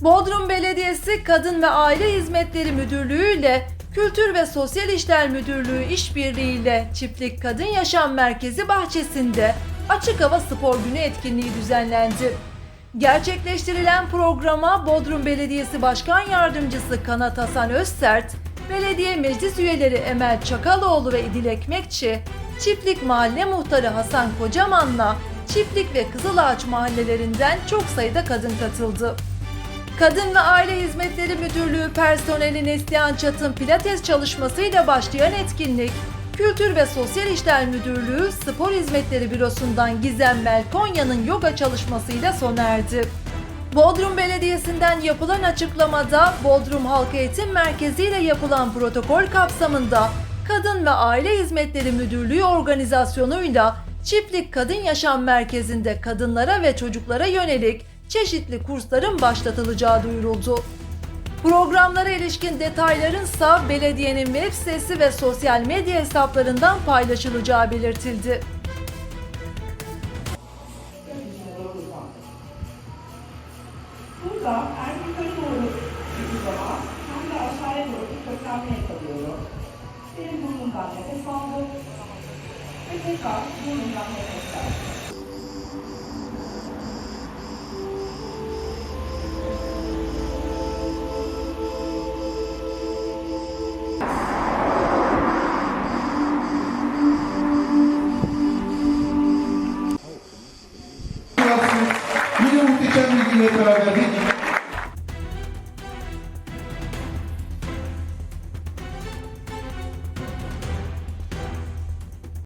Bodrum Belediyesi Kadın ve Aile Hizmetleri Müdürlüğü ile Kültür ve Sosyal İşler Müdürlüğü işbirliğiyle Çiftlik Kadın Yaşam Merkezi bahçesinde Açık Hava Spor Günü etkinliği düzenlendi. Gerçekleştirilen programa Bodrum Belediyesi Başkan Yardımcısı Kanat Hasan Özsert, belediye meclis üyeleri Emel Çakaloğlu ve İdil Ekmekçi, Çiftlik Mahalle Muhtarı Hasan Kocaman'la Çiftlik ve Kızılağaç mahallelerinden çok sayıda kadın katıldı. Kadın ve Aile Hizmetleri Müdürlüğü personeli Neslihan Çat'ın pilates çalışmasıyla başlayan etkinlik, Kültür ve Sosyal İşler Müdürlüğü Spor Hizmetleri Bürosu'ndan Gizem Melkonya'nın yoga çalışmasıyla sona erdi. Bodrum Belediyesi'nden yapılan açıklamada Bodrum Halk Eğitim Merkezi ile yapılan protokol kapsamında Kadın ve Aile Hizmetleri Müdürlüğü organizasyonuyla Çiftlik Kadın Yaşam Merkezi'nde kadınlara ve çocuklara yönelik çeşitli kursların başlatılacağı duyuruldu. Programlara ilişkin detayların ise belediyenin web sitesi ve sosyal medya hesaplarından paylaşılacağı belirtildi. Burada hem yukarı doğru gittiği zaman hem de aşağıya doğru köklenme yakalıyorum. Benim burnumdan nefes aldım. Ve tekrar burnumdan nefes verdim. Guilherme pela minha vida.